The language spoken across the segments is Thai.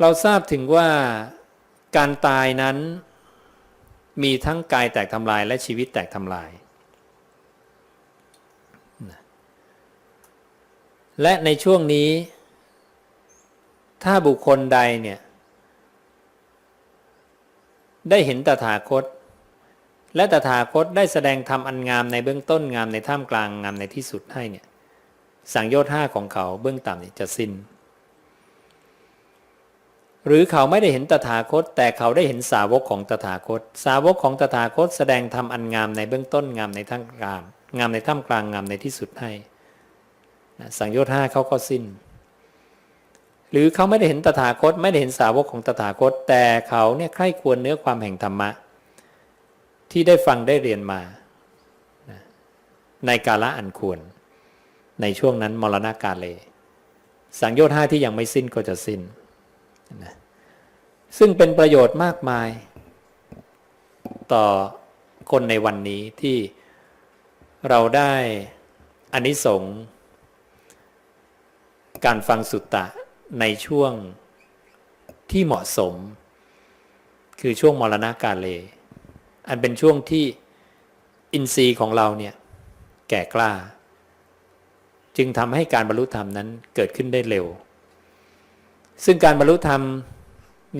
เราทราบถึงว่าการตายนั้นมีทั้งกายแตกทำลายและชีวิตแตกทำลาย และในช่วงนี้ ถ้าบุคคลใดเนี่ย ได้เห็นตถาคต และตถาคตได้แสดงธรรมอันงามในเบื้องต้นงามในท่ามกลางงามในที่สุดให้เนี่ยสังโยชน์ห้าของเขาเบื้องต่ำเนี่ยจะสิ้น หรือเขาไม่ได้เห็นตถาคต แต่เขาได้เห็นสาวกของตถาคต สาวกของตถาคต แสดงธรรมอันงามในเบื้องต้นงามในท่ามกลาง งามในท่ามกลางงามในที่สุดให้สังโยชน์ห้าเขาก็สิ้น หรือเขาไม่ได้เห็นตถาคต ไม่ได้เห็นสาวกของตถาคต แต่เขาเนี่ยใคร่ควรเนื้อความแห่งธรรมะ ที่ได้ฟังได้เรียนมา ในกาละอันควร ในช่วงนั้นมรณากาเลสังโยชน์ห้าที่ยังไม่สิ้นก็จะสิ้น นะซึ่งเป็นประโยชน์มากมาย ต่อคนในวันนี้ที่เราได้อานิสงส์การฟังสุตตะในช่วงที่เหมาะสม คือช่วงมรณากาเล อันเป็นช่วงที่อินทรีย์ของเราเนี่ยแก่กล้า จึงทำให้การบรรลุธรรมนั้นเกิดขึ้นได้เร็ว ซึ่งการบรรลุธรรม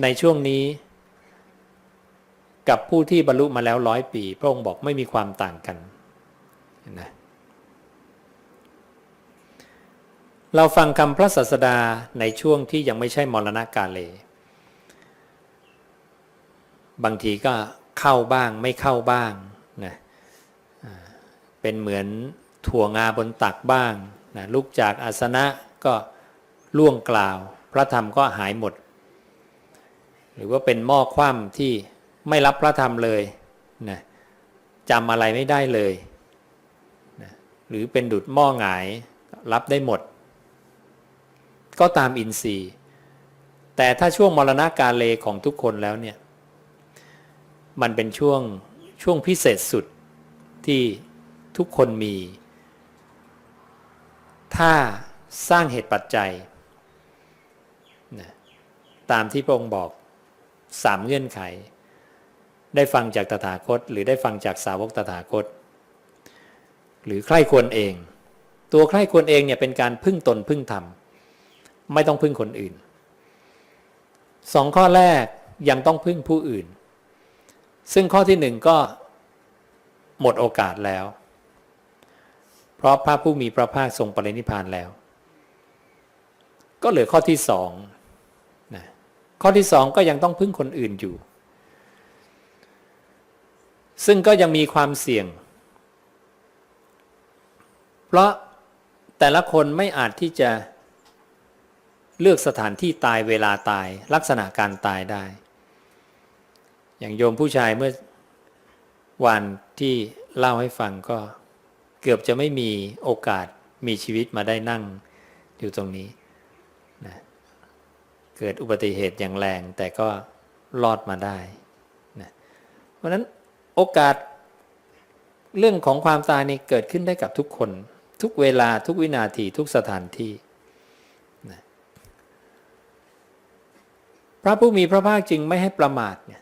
ในช่วงนี้ กับผู้ที่บรรลุมาแล้วร้อยปี พระองค์บอกไม่มีความต่างกันนะเราฟังคำพระศาสดาในช่วงที่ยังไม่ใช่มรณกาเล บางทีก็เข้าบ้างไม่เข้าบ้างนะเป็นเหมือนถั่วงาบนตักบ้างนะลุกจากอาสนะก็ล่วงกล่าว พระธรรมก็หายหมด หรือว่าเป็นหม้อคว่ำที่ไม่รับพระธรรมเลยนะจำอะไรไม่ได้เลยนะหรือเป็นดุดหม้อหงายรับได้หมด ก็ตามอินทรีย์ แต่ถ้าช่วงมรณกาเลของทุกคนแล้วเนี่ยมันเป็นช่วงช่วงพิเศษสุดที่ทุกคนมี ถ้าสร้างเหตุปัจจัย ตามที่พระองค์บอกสามเงื่อนไข ได้ฟังจากตถาคต หรือได้ฟังจากสาวกตถาคต หรือใคร่ควรเอง ตัวใคร่ควรเองเนี่ยเป็นการพึ่งตนพึ่งธรรมไม่ต้องพึ่งคนอื่นสองข้อแรกยังต้องพึ่งผู้อื่น ซึ่งข้อที่หนึ่งก็หมดโอกาสแล้ว เพราะพระผู้มีพระภาคทรงปรินิพานแล้ว ก็เหลือข้อที่สอง ข้อที่สองก็ยังต้องพึ่งคนอื่นอยู่ ซึ่งก็ยังมีความเสี่ยง เพราะแต่ละคนไม่อาจที่จะเลือกสถานที่ตายเวลาตาย ลักษณะการตายได้ อย่างโยมผู้ชายเมื่อวันที่เล่าให้ฟังก็เกือบจะไม่มีโอกาสมีชีวิตมาได้นั่งอยู่ตรงนี้นะ เกิดอุบัติเหตุอย่างแรง แต่ก็รอดมาได้นะเพราะนั้นโอกาสเรื่องของความตายนี่เกิดขึ้นได้กับทุกคน ทุกเวลาทุกวินาทีทุกสถานที่พระผู้มีพระภาคจึงไม่ให้ประมาทเนี่ย